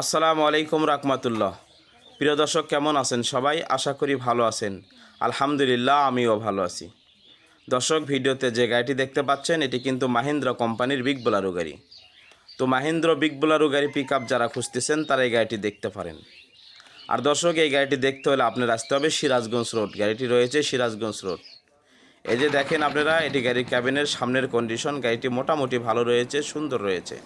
আসসালামু আলাইকুম রাহমাতুল্লাহ। প্রিয় দর্শক, কেমন আছেন সবাই? আশা করি ভালো আছেন। আলহামদুলিল্লাহ, আমিও ভালো আছি। দর্শক, ভিডিওতে যে গাড়িটি দেখতে পাচ্ছেন, এটি কিন্তু মাহিন্দ্রা কোম্পানির বিগ বোলারো গাড়ি। তো মাহিন্দ্র বিগ বোলারো গাড়ি পিক যারা খুঁজতেছেন, তারা এই গাড়িটি দেখতে পারেন। আর দর্শক, এই গাড়িটি দেখতে হলে আপনার আসতে হবে সিরাজগঞ্জ রোড। গাড়িটি রয়েছে সিরাজগঞ্জ রোড। এই যে দেখেন আপনারা, এটি গাড়ির ক্যাবিনের সামনের কন্ডিশন গাড়িটি মোটামুটি ভালো রয়েছে, সুন্দর রয়েছে।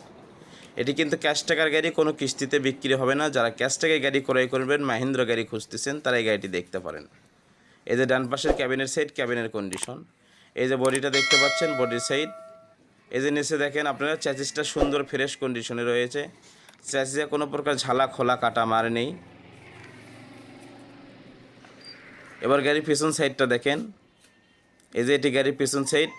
এটি কিন্তু ক্যাশ টাকার গাড়ি, কোনো কিস্তিতে বিক্রি হবে না। যারা ক্যাশ টাকায় গাড়ি ক্রয় করবেন, মাহিন্দ্রা গাড়ি খুঁজতেছেন তারা এই গাড়িটি দেখতে পারেন। এই যে ডান পাশের ক্যাবিনের সাইড, ক্যাবিনের কন্ডিশন এই যে বডিটা দেখতে পাচ্ছেন, বডির সাইড। এই যে নিচে দেখেন আপনারা চ্যাচিসটা সুন্দর ফ্রেশ কন্ডিশনে রয়েছে। চ্যাচিসে কোনো প্রকার ঝালা, খোলা কাটা মার নেই। এবার গাড়ির পিছন সাইডটা দেখেন। এই যে এটি গাড়ির পিছন সাইড।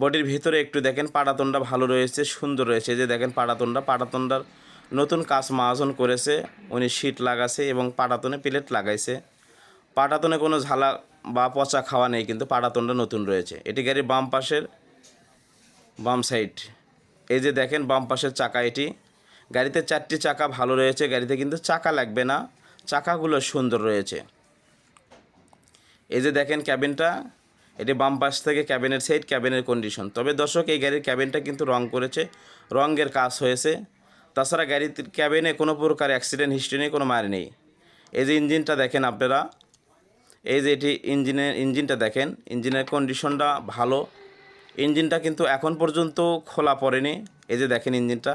বডির ভিতরে একটু দেখেন পাড়াতনটা ভালো রয়েছে, সুন্দর রয়েছে। যে দেখেন পাড়াতনটা, পাড়াতনটার নতুন কাজ মাহাজন করেছে, উনি শীট লাগাছে এবং পাড়াতনে প্লেট লাগাইছে। পাটাতনে কোনো ঝালা বা পচা খাওয়া নেই, কিন্তু পাটাতনটা নতুন রয়েছে। এটি গাড়ির বাম পাশের, বাম সাইড। এই যে দেখেন বাম পাশের চাকা এটি। গাড়িতে চারটি চাকা ভালো রয়েছে, গাড়িতে কিন্তু চাকা লাগবে না। চাকাগুলো সুন্দর রয়েছে। এই যে দেখেন ক্যাবিনটা এটি বাম পাশ থেকে ক্যাবিনের সাইড, ক্যাবিনের কন্ডিশন তবে দর্শক, এই গাড়ির ক্যাবিনটা কিন্তু রং করেছে, রঙের কাজ হয়েছে। তাছাড়া গাড়ির ক্যাবিনে কোনো প্রকার অ্যাক্সিডেন্ট হিস্ট্রি নেই, কোনো মার নেই। এই যে ইঞ্জিনটা দেখেন আপনারা, এই যে এটি ইঞ্জিনের, ইঞ্জিনটা দেখেন, ইঞ্জিনের কন্ডিশনটা ভালো। ইঞ্জিনটা কিন্তু এখন পর্যন্ত খোলা পড়েনি। এই যে দেখেন ইঞ্জিনটা।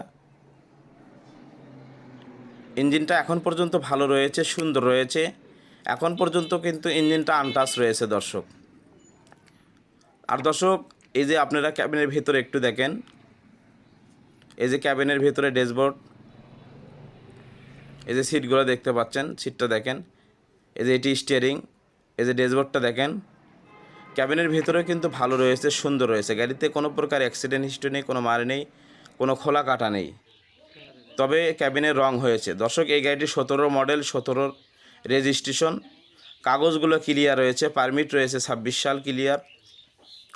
ইঞ্জিনটা এখন পর্যন্ত ভালো রয়েছে, সুন্দর রয়েছে। এখন পর্যন্ত কিন্তু ইঞ্জিনটা আনটাচ রয়েছে দর্শক। আর দর্শক, এই যে আপনারা ক্যাবিনের ভেতরে একটু দেখেন। এই যে ক্যাবিনের ভেতরে ড্যাশবোর্ড এই যে সিটগুলো দেখতে পাচ্ছেন সিটটা দেখেন। এই যে এটি স্টিয়ারিং এই যে ড্যাশবোর্ডটা দেখেন। ক্যাবিনের ভিতরে কিন্তু ভালো রয়েছে, সুন্দর রয়েছে। গাড়িতে কোনো প্রকার অ্যাক্সিডেন্ট হিস্ট্রি নেই, কোনো মার নেই, কোনো খোলা কাটা নেই। তবে ক্যাবিনের রং হয়েছে। দর্শক, এই গাড়িটি সতেরো মডেল সতেরোর রেজিস্ট্রেশন কাগজগুলো ক্লিয়ার রয়েছে পারমিট রয়েছে, ছাব্বিশ সাল ক্লিয়ার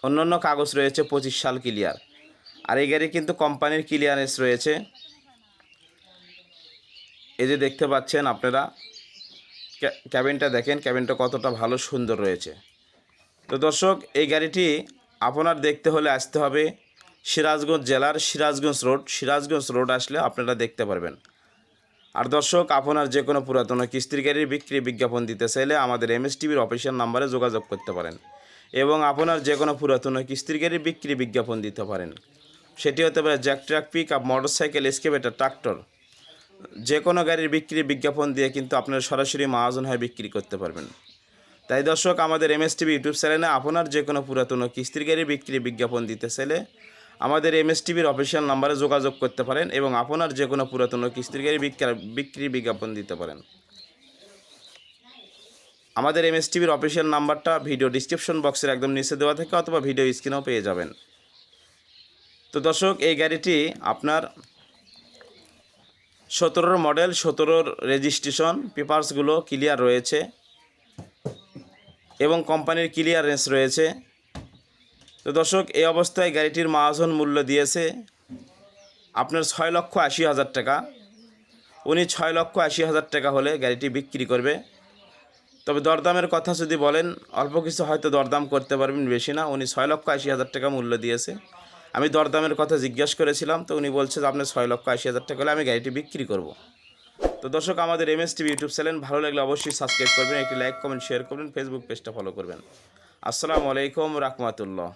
অন্যান্য কাগজ রয়েছে পঁচিশ সাল ক্লিয়ার। আর এই গাড়ি কিন্তু কোম্পানির ক্লিয়ারেন্স রয়েছে। এই যে দেখতে পাচ্ছেন আপনারা ক্যাবিনটা দেখেন, ক্যাবিনটা কতটা ভালো, সুন্দর রয়েছে। তো দর্শক, এই গাড়িটি আপনার দেখতে হলে আসতে হবে সিরাজগঞ্জ জেলার সিরাজগঞ্জ রোড। সিরাজগঞ্জ রোড আসলে আপনারা দেখতে পারবেন। আর দর্শক, আপনার যে কোনো পুরাতন কিস্তির গাড়ির বিক্রি বিজ্ঞাপন দিতে চাইলে আমাদের এম এস টিভির অফিসিয়াল নাম্বারে যোগাযোগ করতে পারেন। এবং আপনার যে কোনো পুরাতন কিস্তির গাড়ির বিক্রি বিজ্ঞাপন দিতে পারেন। সেটি হতে পারে jack truck pick up motorcycle excavator, tractor. যে কোনো গাড়ির বিক্রি বিজ্ঞাপন দিয়ে কিন্তু আপনারা সরাসরি মহাজন হয়ে বিক্রি করতে পারবেন। তাই দর্শক, আমাদের এম এস টিভি ইউটিউব চ্যানেলে আপনার যে কোনো পুরাতন কিস্তির গাড়ির বিক্রি বিজ্ঞাপন দিতে চাইলে আমাদের এম এস টিভির অফিসিয়াল নাম্বারে যোগাযোগ করতে পারেন এবং আপনার যে কোনো পুরাতন কিস্তির গাড়ি বিক্রি বিজ্ঞাপন দিতে পারেন। আমাদের এম এস টিভির অফিসিয়াল নাম্বারটা ভিডিও ডিসক্রিপশন বক্সের একদম নিচে দেওয়া থাকে অথবা ভিডিও স্ক্রিনেও পেয়ে যাবেন। তো দর্শক, এই গাড়িটি আপনার সতেরোর মডেল সতেরোর রেজিস্ট্রেশন পেপারসগুলো ক্লিয়ার রয়েছে এবং কোম্পানির ক্লিয়ারেন্স রয়েছে। তো দর্শক, এই অবস্থায় গাড়িটির মহাজন মূল্য দিয়েছে আপনার ছয় লক্ষ আশি হাজার টাকা। উনি ছয় লক্ষ আশি হাজার টাকা হলে গাড়িটি বিক্রি করবে। তবে দরদামের কথা যদি বলেন, অল্প কিছু হয়তো দরদাম করতে পারবেন বেশি না। উনি ছয় লক্ষ আশি হাজার টাকা মূল্য দিয়েছে। আমি দরদামের কথা জিজ্ঞেস করেছিলাম, তো উনি বলছে যে, আপনি ছয় লক্ষ আশি হাজার টাকা হলে আমি গাড়িটি বিক্রি করব। তো দর্শক, আমাদের M S TV YouTube channel, ভালো লাগলে অবশ্যই সাবস্ক্রাইব করবেন, একটি লাইক, কমেন্ট, শেয়ার করবেন, ফেসবুক পেজটা ফলো করবেন। আসসালামু আলাইকুম রহমতুল্লাহ।